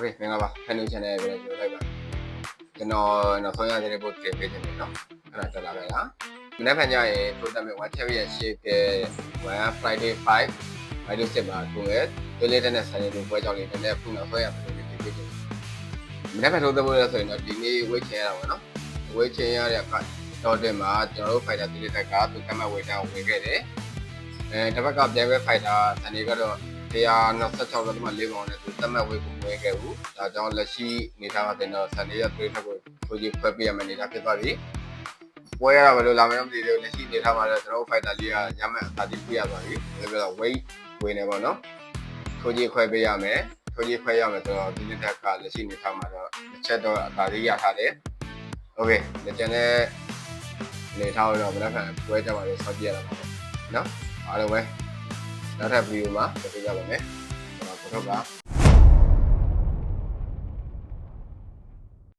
เคမင်္ဂလာပါ Hello Channel ပဲပြောလိုက်ပါကျွန်တော်နောက်ဆုံးရတဲ့ဘုတ်တင်ပေးနေတယ်နော်အဲ့ဒါတက်လာပဲလားမနေ့ကညရင်ထိုးတက်မဲ့ one chat ရဲ့ shape တဲ့ one Friday 5 Friday 7မှာကိုယ်ရဲ့လေးလေးတဲ့ဆိုင်လေးပွဲကြောင့်လေးနည်းနည်းခုနောက်ဆုံးရဘယ်လိုတင်ပေးချင်မနေ့ကထိုးတက်ဖို့လဲဆိုရင်တော့ဒီနေ့ဝေးချင်ရတာပေါ့နော်ဝေးချင်ရတဲ့ကတော့တင်မှာကျွန်တော်တို့ fighter ဒီလေးတက်ကသူကမှဝေးတာဝင်ခဲ့တယ်အဲတစ်ဘက်ကပြန်ပဲ fighter ဆန်တွေကတော့ 126.4ပေါင်နဲ့သူသတ်မှတ်ဝေပုံဝင်ခဲ့ဘူး။ဒါကြောင့်လက်ရှိအနေထားမှာတင်တော့ဆန်လေးရဲ့3ထက်ကိုထိုးကြီးဖွဲ့ပေးရမယ့်အနေထားဖြစ်သွားပြီ။ဝဲရတာဘယ်လိုလာမလဲမသိသေးဘူး။လက်ရှိအနေထားမှာလည်းကျွန်တော်တို့ fighter လေးကရမယ့်အသာတိပြရသွားပြီ။ဒါပြောတော့ weight ဝင်နေပါတော့။ထိုးကြီးခွဲပေးရမယ်။ထိုးကြီးခွဲရမယ်ဆိုတော့ဒီနေ့တက်ကလက်ရှိအနေထားမှာတော့တစ်ချက်တော့အသာတိရထားတယ်။ Okay လက်ကျန်တဲ့အနေထားတော့ဘယ်တော့မှပွဲကြပါလို့ဆောက်ကြည့်ရတာပါ။နော်။အားလုံးပဲ နောက်ထပ်ဗီဒီယိုမှာကြည့်ကြပါမယ်ကျွန်တော်ကတော့က